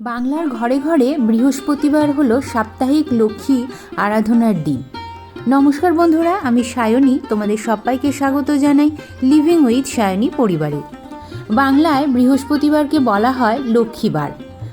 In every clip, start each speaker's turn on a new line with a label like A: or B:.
A: বাংলার ঘরে ঘরে বৃহস্পতিবার হলো সাপ্তাহিক লক্ষ্মী আরাধনার দিন। নমস্কার বন্ধুরা, আমি সায়নী, তোমাদের সবাইকে স্বাগত জানাই লিভিং উইথ সায়নী পরিবারে। বাংলায় বৃহস্পতিবারকে বলা হয় লক্ষ্মীবার।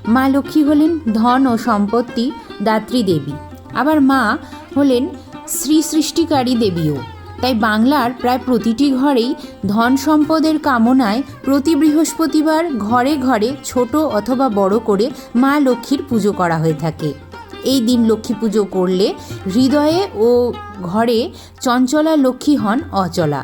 A: মা লক্ষ্মী হলেন ধন ও সম্পত্তি দাত্রী দেবী। আবার মা হলেন শ্রী সৃষ্টিকারী দেবীও। তাই বাংলার প্রায় প্রতিটি ঘরেই ধন সম্পদের কামনায় প্রতি বৃহস্পতিবার ঘরে ঘরে ছোট অথবা বড় করে মা লক্ষ্মীর পুজো করা হয়ে থাকে। এই দিন লক্ষ্মী পুজো করলে হৃদয়ে ও ঘরে চঞ্চলা লক্ষ্মী হন অচলা।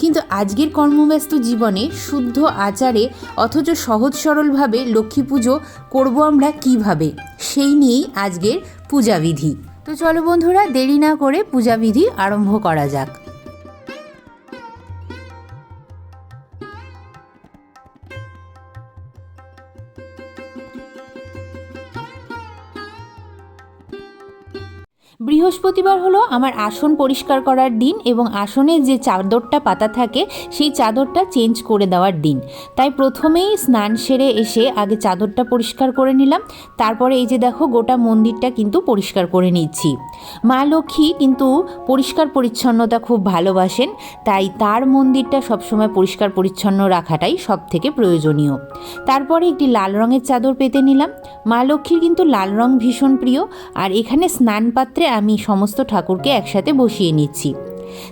A: কিন্তু আজকের কর্মব্যস্ত জীবনে শুদ্ধ আচারে অথচ সহজ সরলভাবে লক্ষ্মী পুজো করব আমরা কীভাবে, সেই নিয়েই আজকের পূজাবিধি। তো চলো বন্ধুরা, দেরি না করে পূজাবিধি আরম্ভ করা যাক। বৃহস্পতিবার হলো আমার আসন পরিষ্কার করার দিন এবং আসনে যে চাদরটা পাতা থাকে, সেই চাদরটা চেঞ্জ করে দেওয়ার দিন। তাই প্রথমেই স্নান সেরে এসে আগে চাদরটা পরিষ্কার করে নিলাম। তারপরে এই যে দেখো, গোটা মন্দিরটা কিন্তু পরিষ্কার করে নিচ্ছি। মা লক্ষ্মী কিন্তু পরিষ্কার পরিচ্ছন্নতা খুব ভালোবাসেন, তাই তার মন্দিরটা সবসময় পরিষ্কার পরিচ্ছন্ন রাখাটাই সব থেকে প্রয়োজনীয়। তারপরে একটি লাল রঙের চাদর পেতে নিলাম। মা লক্ষ্মীর কিন্তু লাল রং ভীষণ প্রিয়, আর এখানে স্নান পাত্রে আমি সমস্ত ঠাকুরকে একসাথে বসিয়ে নিচ্ছি।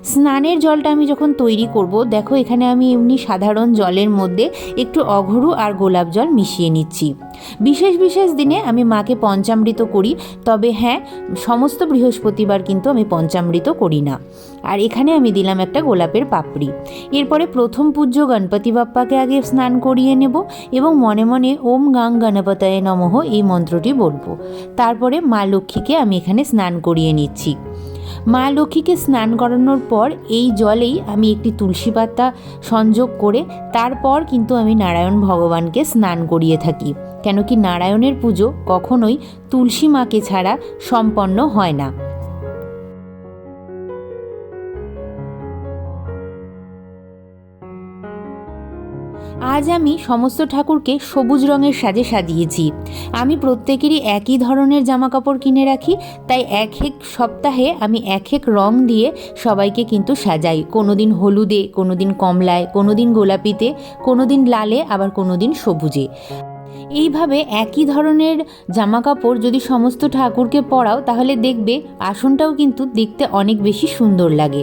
A: স্নানের জলটা আমি যখন তৈরি করব, দেখো এখানে আমি এমনি সাধারণ জলের মধ্যে একটু অঘরু আর গোলাপ জল মিশিয়ে নিচ্ছি। বিশেষ বিশেষ দিনে আমি মাকে পঞ্চামৃত করি, তবে হ্যাঁ সমস্ত বৃহস্পতিবার কিন্তু আমি পঞ্চামৃত করি না। আর এখানে আমি দিলাম একটা গোলাপের পাপড়ি। এরপরে প্রথম পূজ্য গণপতি বাপ্পাকে আগে স্নান করিয়ে নেব এবং মনে মনে ওম গাং গণপতায় নমঃ এই মন্ত্রটি বলব। তারপরে মা লক্ষ্মীকে আমি এখানে স্নান করিয়ে নিচ্ছি। মা লক্ষ্মীকে স্নান করানোর পর এই জলেই আমি একটি তুলসী পাতা সংযোগ করে তারপর কিন্তু আমি নারায়ণ ভগবানকে স্নান করিয়ে থাকি। কেন কি নারায়ণের পুজো কখনোই তুলসী মাকে ছাড়া সম্পন্ন হয় না। আজ আমি সমস্ত ঠাকুরকে সবুজ রঙের সাজে সাজিয়েছি। আমি প্রত্যেকেরই একই ধরনের জামা কাপড় কিনে রাখি, তাই এক এক সপ্তাহে আমি এক এক রং দিয়ে সবাইকে কিন্তু সাজাই। কোনো দিন হলুদে কোনো দিন কমলায় কোনো দিন গোলাপিতে কোনো দিন লালে, আবার কোনো দিন সবুজে। এইভাবে একই ধরনের জামা কাপড় যদি সমস্ত ঠাকুরকে পরাও, তাহলে দেখবে আসনটাও কিন্তু দেখতে অনেক বেশি সুন্দর লাগে।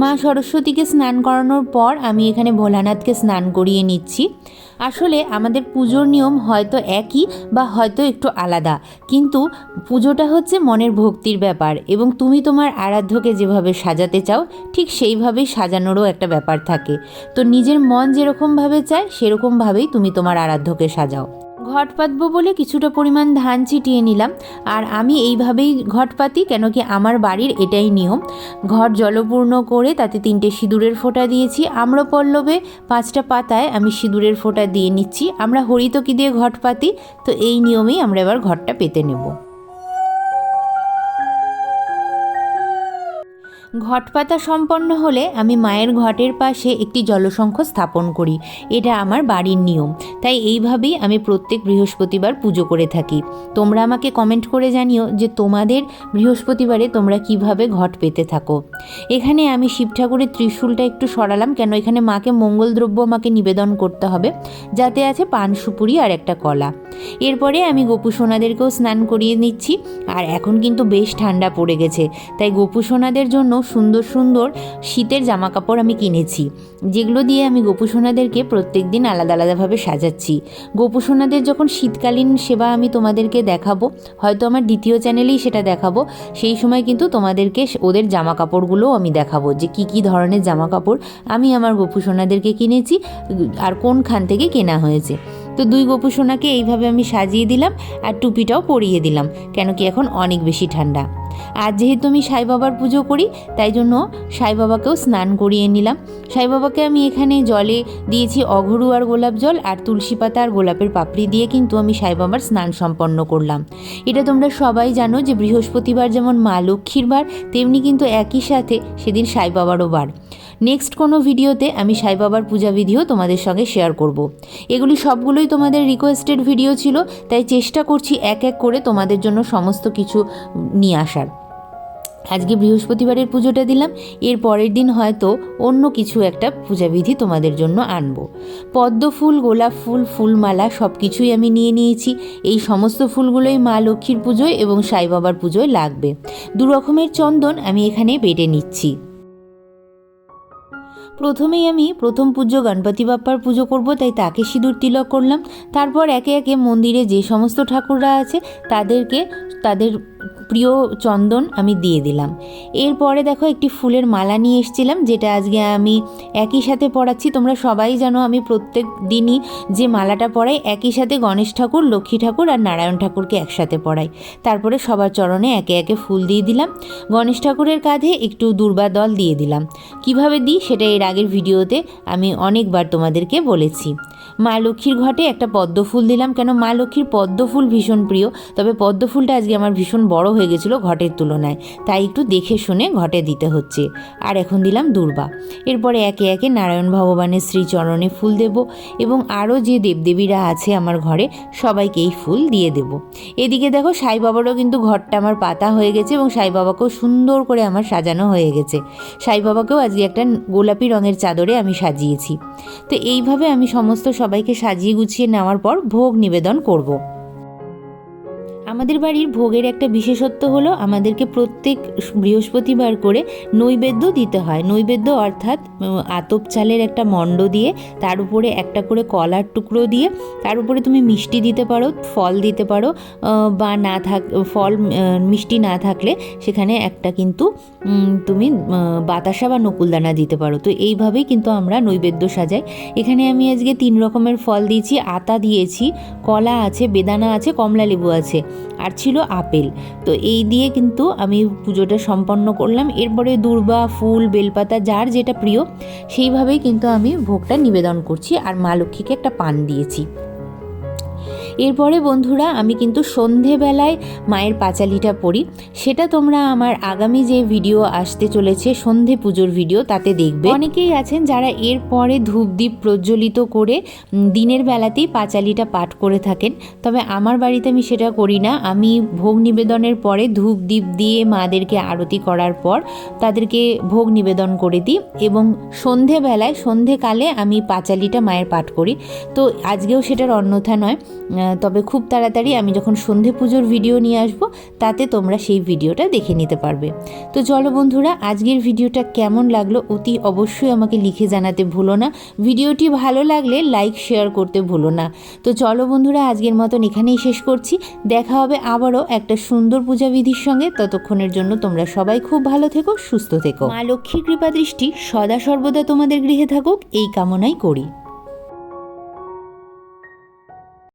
A: মা সরস্বতীকে স্নান করানোর পর আমি এখানে ভোলানাথকে স্নান করিয়ে নিচ্ছি। আসলে আমাদের পুজোর নিয়ম হয়তো একই বা হয়তো একটু আলাদা, কিন্তু পুজোটা হচ্ছে মনের ভক্তির ব্যাপার এবং তুমি তোমার আরাধ্যকে যেভাবে সাজাতে চাও, ঠিক সেইভাবেই সাজানোরও একটা ব্যাপার থাকে। তো নিজের মন যেরকমভাবে চায়, সেরকমভাবেই তুমি তোমার আরাধ্যকে সাজাও। ঘট পাতবো বলে কিছুটা পরিমাণ ধান ছিটিয়ে নিলাম, আর আমি এইভাবেই ঘট পাতি, কেন কি আমার বাড়ির এটাই নিয়ম। ঘট জলপূর্ণ করে তাতে তিনটে সিঁদুরের ফোঁটা দিয়েছি। আম্রপল্লবে পাঁচটা পাতায় আমি সিঁদুরের ফোঁটা দিয়ে নিচ্ছি। আমরা হরিতকি দিয়ে ঘট পাতি, তো এই নিয়মেই আমরা এবার ঘরটা পেতে নেব। ঘট পাতা সম্পন্ন হলে আমি মায়ের ঘটের পাশে একটি জলসংখ্য স্থাপন করি। এটা আমার বাড়ির নিয়ম। তাই এইভাবেই আমি প্রত্যেক বৃহস্পতিবার পুজো করে থাকি। তোমরা আমাকে কমেন্ট করে জানিও যে তোমাদের বৃহস্পতিবারে তোমরা কীভাবে ঘট পেতে থাকো। এখানে আমি শিব ঠাকুরের ত্রিশূলটা একটু সরালাম, কেন এখানে মাকে মঙ্গল দ্রব্য আমাকে নিবেদন করতে হবে। যাতে আছে পান, সুপুরি আর একটা কলা। এরপরে আমি গোপু সোনাদেরকেও স্নান করিয়ে নিচ্ছি। আর এখন কিন্তু বেশ ঠান্ডা পড়ে গেছে। তাই গোপু সোনাদের জন্য সুন্দর সুন্দর শীতের জামা কাপড় আমি কিনেছি। যেগুলো দিয়ে আমি গোপু সোনাদেরকে প্রত্যেক দিন আলাদা আলাদাভাবে সাজাচ্ছি। গোপু সোনাদের যখন শীতকালীন সেবা আমি তোমাদেরকে দেখাবো, হয়তো আমার দ্বিতীয় চ্যানেলেই সেটা দেখাবো, সেই সময় কিন্তু তোমাদেরকে ওদের জামা কাপড়গুলোও আমি দেখাবো যে কি কি ধরনের জামা কাপড় আমি আমার গোপু সোনাদেরকে কিনেছি, আর কোনখান থেকে কেনা হয়েছে। তো দুই গোপু সোনাকে এইভাবে আমি সাজিয়ে দিলাম আর টুপিটাও পরিয়ে দিলাম, কেন কি এখন অনেক বেশি ঠান্ডা। আর যেহেতু আমি সাই বাবার পুজো করি, তাই জন্য সাই বাবাকেও স্নান করিয়ে নিলাম। সাই বাবাকে আমি এখানে জলে দিয়েছি অঘরু আর গোলাপ জল আর তুলসী পাতা আর গোলাপের পাপড়ি দিয়ে কিন্তু আমি সাই বাবার স্নান সম্পন্ন করলাম। এটা তোমরা সবাই জানো যে বৃহস্পতিবার যেমন মা লক্ষ্মীর বার, তেমনি কিন্তু একই সাথে সেদিন সাই বাবারও বার। নেক্সট কোনো ভিডিওতে আমি সাই বাবার পূজা বিধিও তোমাদের সঙ্গে শেয়ার করব। এগুলি সবগুলোই তোমাদের রিকোয়েস্টেড ভিডিও ছিল, তাই চেষ্টা করছি এক এক করে তোমাদের জন্য সমস্ত কিছু নিয়ে আসার। আজকে বৃহস্পতিবারের পুজোটা দিলাম, এর পরের দিন হয়তো অন্য কিছু একটা পূজাবিধি তোমাদের জন্য আনব। পদ্ম ফুল, গোলাপ ফুল, ফুলমালা সব কিছুই আমি নিয়ে নিয়েছি, এই সমস্ত ফুলগুলোই মা লক্ষ্মীর পুজোয় এবং সাই বাবার পুজোয় লাগবে। দু রকমের চন্দন আমি এখানে বেটে নিচ্ছি। প্রথমেই আমি প্রথম পুজো, গণপতি বাপ্পার পুজো করব, তাই তাকে সিঁদুর তিলক করলাম। তারপর একে একে মন্দিরে যে সমস্ত ঠাকুররা আছে, তাদেরকে, তাদের প্রিয় চন্দন আমি দিয়ে দিলাম। এরপরে দেখো একটি ফুলের মালা নিয়ে এসেছিলাম, যেটা আজকে আমি একই সাথে পড়াচ্ছি তোমরা সবাই জানো আমি প্রত্যেক দিনই যে মালাটা পড়াই একই সাথে গণেশ ঠাকুর, লক্ষ্মী ঠাকুর আর নারায়ণ ঠাকুরকে একসাথে পড়াই তারপরে সবার চরণে একে একে ফুল দিয়ে দিলাম। গণেশ ঠাকুরের কাঁধে একটু দুর্বা দল দিয়ে দিলাম। কীভাবে দিই সেটা এর আগের ভিডিওতে আমি অনেকবার তোমাদেরকে বলেছি। মা লক্ষ্মীর ঘটে একটা পদ্ম ফুল দিলাম। কেন মা লক্ষ্মীর পদ্ম ফুল ভীষণ প্রিয়, তবে পদ্ম ফুলটা আজকে আমার ভীষণ বড় হয়ে গেছিল ঘটের তুলনায়। তাই একটু দেখে শুনে ঘটে দিতে হচ্ছে। আর এখন দিলাম দুর্বা। এরপরে একে একে নারায়ণ ভগবানের শ্রীচরণে ফুল দেব এবং আরও যে দেবদেবীরা আছে আমার ঘরে সবাইকে এই ফুল দিয়ে দেব। এদিকে দেখো সাই বাবারও কিন্তু ঘরটা আমার পাতা হয়ে গেছে এবং সাই বাবাকেও সুন্দর করে আমার সাজানো হয়ে গেছে। সাই বাবাকেও আজকে একটা গোলাপি রঙের চাদরে আমি সাজিয়েছি। তো এইভাবে আমি সমস্ত সবাইকে সাজিয়ে গুছিয়ে নেওয়ার পর ভোগ নিবেদন করব। আমাদের বাড়ির ভোগের একটা বিশেষত্ব হলো আমাদেরকে প্রত্যেক বৃহস্পতিবার করে নৈবেদ্য দিতে হয়। নৈবেদ্য অর্থাৎ আতপ চালের একটা মণ্ড দিয়ে তার উপরে একটা করে কলার টুকরো দিয়ে তার উপরে তুমি মিষ্টি দিতে পারো, ফল দিতে পারো বা না থাক, ফল মিষ্টি না থাকলে সেখানে একটা কিন্তু তুমি বাতাসা বা নকুলদানা দিতে পারো। তো এইভাবেই কিন্তু আমরা নৈবেদ্য সাজাই। এখানে আমি আজকে তিন রকমের ফল দিয়েছি। আতা দিয়েছি, কলা আছে, বেদানা আছে কমলা লেবু আছে। আর ছিল আপেল। তো এই দিয়ে কিন্তু আমি পুজোটা সম্পন্ন করলাম। এরপরে দূর্বা, ফুল, বেলপাতা, যার যেটা প্রিয়, সেইভাবেই কিন্তু আমি ভোগটা নিবেদন করছি। আর মা লক্ষ্মীকে একটা পান দিয়েছি। এরপরে বন্ধুরা আমি কিন্তু সন্ধেবেলায় মায়ের পাঁচালিটা পড়ি। সেটা তোমরা আমার আগামী যে ভিডিও আসতে চলেছে, সন্ধে পুজোর ভিডিও তাতে দেখবে। অনেকেই আছেন যারা এরপরে ধূপদীপ প্রজ্বলিত করে দিনের বেলাতেই পাঁচালিটা পাঠ করে থাকেন। তবে আমার বাড়িতে আমি সেটা করি না। আমি ভোগ নিবেদনের পরে ধূপ দ্বীপ দিয়ে মাদেরকে আরতি করার পর তাদেরকে ভোগ নিবেদন করে দিই এবং সন্ধেবেলায়, সন্ধেকালে আমি পাঁচালিটা মায়ের পাঠ করি। তো আজকেও সেটার অন্যথা নয়। তবে খুব তাড়াতাড়ি আমি যখন সন্ধে পুজোর ভিডিও নিয়ে আসব, তাতে তোমরা সেই ভিডিওটা দেখে নিতে পারবে। তো চলো বন্ধুরা, আজকের ভিডিওটা কেমন লাগল অতি অবশ্যই আমাকে লিখে জানাতে ভুলো না। ভিডিওটি ভালো লাগলে লাইক শেয়ার করতে ভুলো না। তো চলো বন্ধুরা, আজকের মতন এখানেই শেষ করছি। দেখা হবে আবারও একটা সুন্দর পূজাবিধির সঙ্গে। ততক্ষণের জন্য তোমরা সবাই খুব ভালো থেকো, সুস্থ থেকো। মা লক্ষ্মীর কৃপা দৃষ্টি সদা সর্বদা তোমাদের গৃহে থাকুক। এই কামনাই করি।